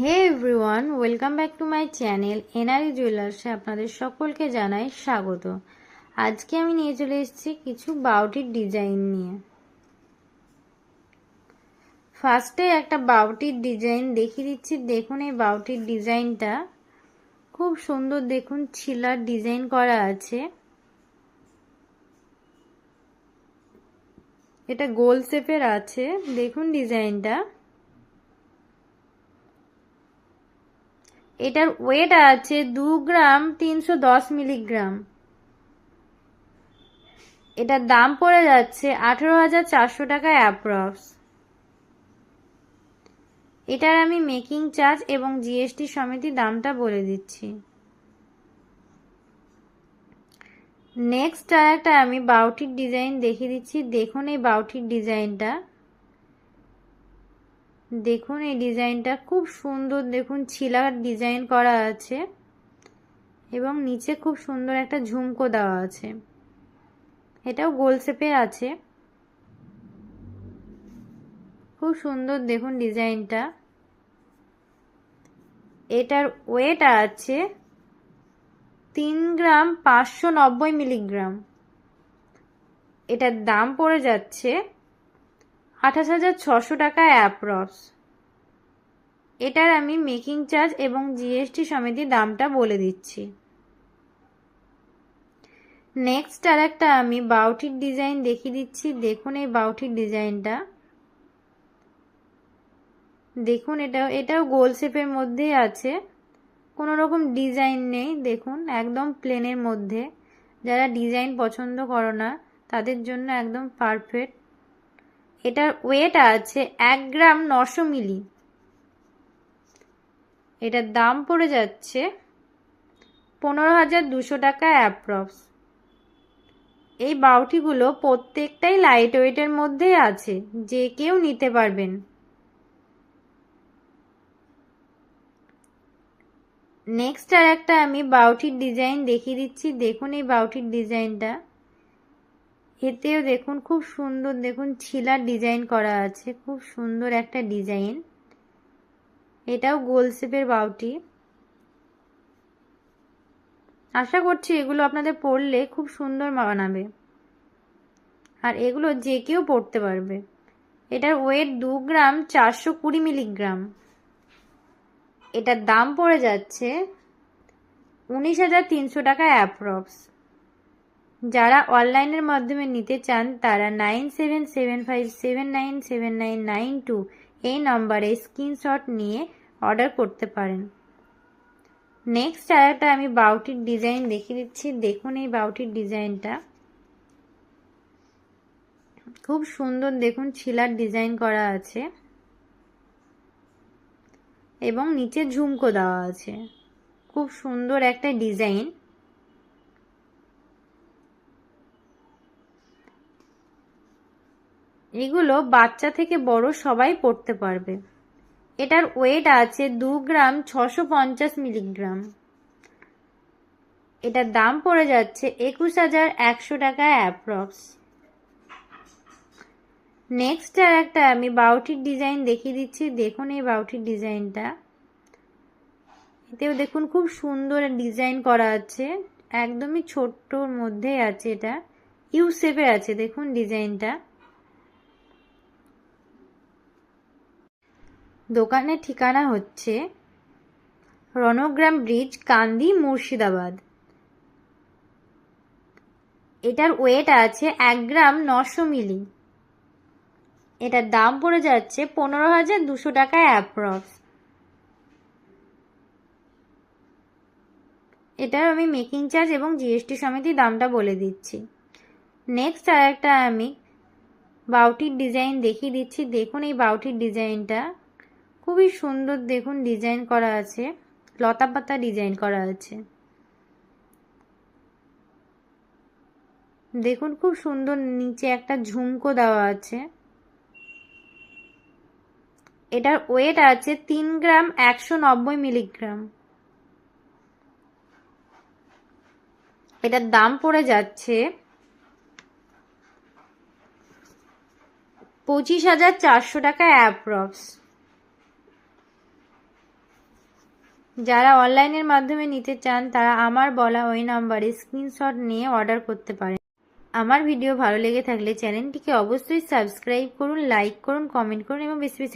Hey everyone welcome back to my channel NRE জুয়েলার্সে আপনাদের সকলকে জানাই স্বাগত। আজকে আমি নিয়ে চলে এসেছি কিছু বাউটির ডিজাইন নিয়ে। ফার্স্টে একটা বাউটির ডিজাইন দেখিয়ে দিচ্ছি। দেখুন এই বাউটির ডিজাইনটা। খুব সুন্দর দেখুন, ছিলার ডিজাইন করা আছে। এটা গোল শেপের আছে। দেখুন ডিজাইনটা। এটার ওয়েট আছে দু গ্রাম তিনশো দশ মিলিগ্রাম। এটার দাম পড়ে যাচ্ছে আঠেরো হাজার চারশো টাকা অ্যাপ্রক্স এটার আমি মেকিং চার্জ এবং জিএসটি সমিতি দামটা বলে দিচ্ছি। নেক্সট আর আমি বাউটির ডিজাইন দেখিয়ে দিচ্ছি। দেখুন এই বাউটির ডিজাইনটা দেখুন, এই ডিজাইনটা খুব সুন্দর। দেখুন, ছিলার ডিজাইন করা আছে এবং নিচে খুব সুন্দর একটা ঝুমকো দেওয়া আছে। এটাও গোল শেপের আছে। খুব সুন্দর, দেখুন ডিজাইনটা। এটার ওয়েট আছে তিন গ্রাম পাঁচশো নব্বই মিলিগ্রাম। এটার দাম পড়ে যাচ্ছে আঠাশ হাজার ছশো টাকা অ্যাপ্রক্স। এটার আমি মেকিং চার্জ এবং জিএসটি সমেত দামটা বলে দিচ্ছি। নেক্সট আর একটা আমি বাউটির ডিজাইন দেখিয়ে দিচ্ছি। দেখুন এই বাউটির ডিজাইনটা। দেখুন এটা এটাও গোল শেপের মধ্যেই আছে। কোনো রকম ডিজাইন নেই, দেখুন, একদম প্লেনের মধ্যে। যারা ডিজাইন পছন্দ করো না, তাদের জন্য একদম পারফেক্ট এটার ওয়েট আছে এক গ্রাম নশো মিলি। এটার দাম পড়ে যাচ্ছে পনেরো হাজার দুশো টাকা অ্যাপ্রক্স এই বাউটিগুলো প্রত্যেকটাই লাইট ওয়েটের মধ্যেই আছে, যে কেউ নিতে পারবেন। নেক্সট আর একটা আমি বাউটির ডিজাইন দেখিয়ে দিচ্ছি। দেখুন এই বাউটির ডিজাইনটা এতেও দেখুন খুব সুন্দর, দেখুন ছিলার ডিজাইন করা আছে, খুব সুন্দর একটা ডিজাইন এটাও গোল শেপের বাউটি আশা করছি এগুলো আপনাদের পরলে খুব সুন্দর বানাবে আর এগুলো যে কেউ পড়তে পারবে। এটার ওয়েট দু গ্রাম চারশো কুড়ি মিলিগ্রাম এটার দাম পড়ে যাচ্ছে উনিশ হাজার তিনশো টাকা অ্যাপ্রক্স যারা অনলাইনের মাধ্যমে নিতে চান, তারা nine seven seven five seven nine seven nine nine two এই নম্বরে স্ক্রিনশট নিয়ে অর্ডার করতে পারেন। নেক্সট আর একটা আমি বাউটির ডিজাইন দেখিয়ে দিচ্ছি। দেখুন এই বাউটির ডিজাইনটা। খুব সুন্দর দেখুন, ছিলার ডিজাইন করা আছে। এবং নিচে ঝুমকো দেওয়া আছে। খুব সুন্দর একটা ডিজাইন। এগুলো বাচ্চা থেকে বড় সবাই পড়তে পারবে। এটার ওয়েট আছে দু গ্রাম ছশো পঞ্চাশ মিলিগ্রাম। এটার দাম পড়ে যাচ্ছে একুশ হাজার একশো টাকা অ্যাপ্রক্স। নেক্সট আর একটা আমি বাউটির ডিজাইন দেখিয়ে দিচ্ছি। দেখুন এই বাউটির ডিজাইনটা। এতেও দেখুন খুব সুন্দর ডিজাইন করা আছে। একদমই ছোট্টর মধ্যে আছে এটা। ইউ শেপের আছে, দেখুন ডিজাইনটা। দোকানের ঠিকানা হচ্ছে রণগ্রাম ব্রিজ, কান্দি, মুর্শিদাবাদ। এটার ওয়েট আছে এক গ্রাম নশো মিলি। এটার দাম পড়ে যাচ্ছে পনেরো হাজার দুশো টাকা অ্যাপ্রক্স। এটার আমি মেকিং চার্জ এবং জিএসটি সমেতই দামটা বলে দিচ্ছি। নেক্সট আর একটা আমি বাউটির ডিজাইন দেখিয়ে দিচ্ছি। দেখুন এই বাউটির ডিজাইনটা। খুবই সুন্দর দেখুন ডিজাইন করা আছে। লতা পাতা ডিজাইন করা আছে। দেখুন খুব সুন্দর নিচে একটা ঝুমকো দেওয়া আছে। এটার ওয়েট আছে তিন গ্রাম একশো নব্বই মিলিগ্রাম। এটার দাম পড়ে যাচ্ছে পঁচিশ হাজার চারশো টাকা অ্যাপ্রক্স। যারা অনলাইনের মাধ্যমে নিতে চান, তারা আমার বলা ওই নাম্বারে স্ক্রিনশট নিয়ে অর্ডার করতে পারেন। আমার ভিডিও ভালো লেগে থাকলে চ্যানেলটিকে অবশ্যই সাবস্ক্রাইব করুন, লাইক করুন, কমেন্ট করুন এবং বেশি বেশি